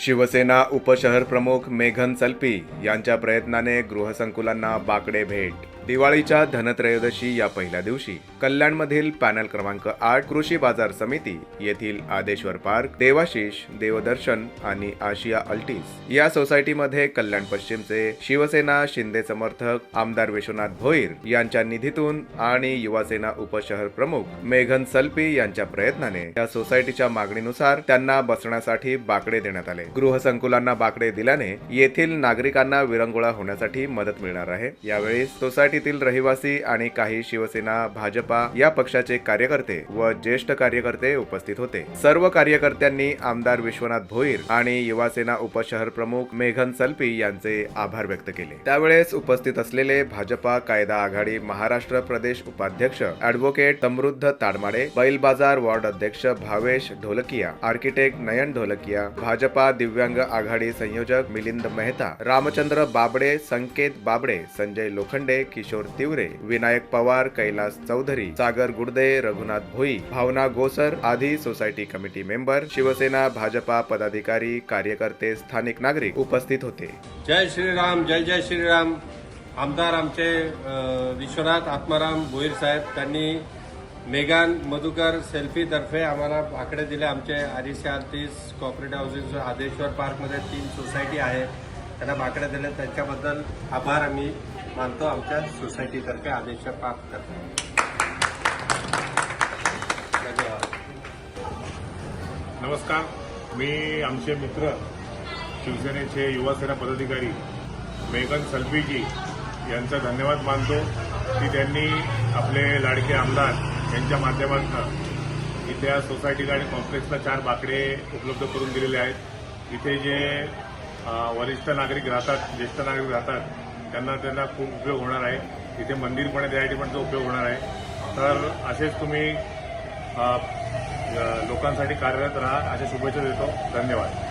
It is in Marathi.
शिवसेना उपशहर प्रमुख मेघन सल्पी यांच्या प्रयत्नाने गृहसंकुलांना बाकडे भेट दिवाळीच्या धनत्रयोदशी या पहिल्या दिवशी कल्याणमधील पॅनल क्रमांक आठ कृषी बाजार समिती येथील आदेश्वर पार्क देवाशिष देवदर्शन आणि आशिया अल्टीस या सोसायटीमध्ये कल्याण पश्चिमचे शिवसेना शिंदे समर्थक आमदार विश्वनाथ भोईर यांच्या निधीतून आणि युवासेना उपशहर प्रमुख मेघन सल्पी यांच्या प्रयत्नाने या सोसायटीच्या मागणीनुसार त्यांना बसण्यासाठी बाकडे देण्यात आले. गृहसंकुलांना बाकडे दिल्याने येथील नागरिकांना विरंगुळा होण्यासाठी मदत मिळणार आहे. यावेळी सोसायटी येथील रहिवासी आणि काही शिवसेना भाजपा या पक्षाचे कार्यकर्ते व ज्येष्ठ कार्यकर्ते उपस्थित होते. सर्व कार्यकर्त्यांनी आमदार विश्वनाथ भोईर आणि युवासेना उपशहर प्रमुख मेघन सल्पी यांचे आभार व्यक्त केले. त्यावेळेस उपस्थित असलेले भाजपा कायदा आघाडी महाराष्ट्र प्रदेश उपाध्यक्ष ऍडव्होकेट समृद्ध ताडमाडे बैल बाजार वॉर्ड अध्यक्ष भावेश ढोलकिया आर्किटेक्ट नयन ढोलकिया भाजपा दिव्यांग आघाडी संयोजक मिलिंद मेहता रामचंद्र बाबडे संकेत बाबडे संजय लोखंडे किशोर तिवरे विनायक पवार कैलास चौधरी सागर गुडदे रघुनाथ भोई भावना गोसर आदी society committee member Shiv Sena Bhajpa पदाधिकारी कार्यकर्ते स्थानिक नागरिक उपस्थित होते. जय श्रीराम जय जय श्रीराम. आमदार आमचे विश्वनाथ आत्माराम भोईर साहेब त्यांनी मेघान मधुकर सेल्फीतर्फे आम्हाला आकडे दिले. आमचे आरिसे आर्टिस्ट कॉपरेटिव्ह हाऊसिंग आदेश्वर पार्कमध्ये तीन सोसायटी आहे. त्यांना बाकडे दिले. त्यांच्याबद्दल आभार आम्ही मानतो आमच्या सोसायटीतर्फे आदेश प्राप्त धन्यवाद. नमस्कार. मी आमचे मित्र शिवसेनेचे युवासेना पदाधिकारी मेघन सल्पीजी यांचा धन्यवाद मानतो. की त्यांनी आपले लाडके आमदार यांच्या माध्यमातून इथे या सोसायटीला आणि कॉम्प्लेक्सला चार बाकडे उपलब्ध करून दिलेले आहेत. इथे जे वरिष्ठ नागरिक राहतात ज्येष्ठ नागरिक राहतात त्यांना त्यांना खूप उपयोग होणार आहे. इथे मंदिर पण आहे त्यासाठी पण तो उपयोग होणार आहे. तर असेच तुम्ही लोकांसाठी कार्यरत राहा. अशा शुभेच्छा देतो. धन्यवाद.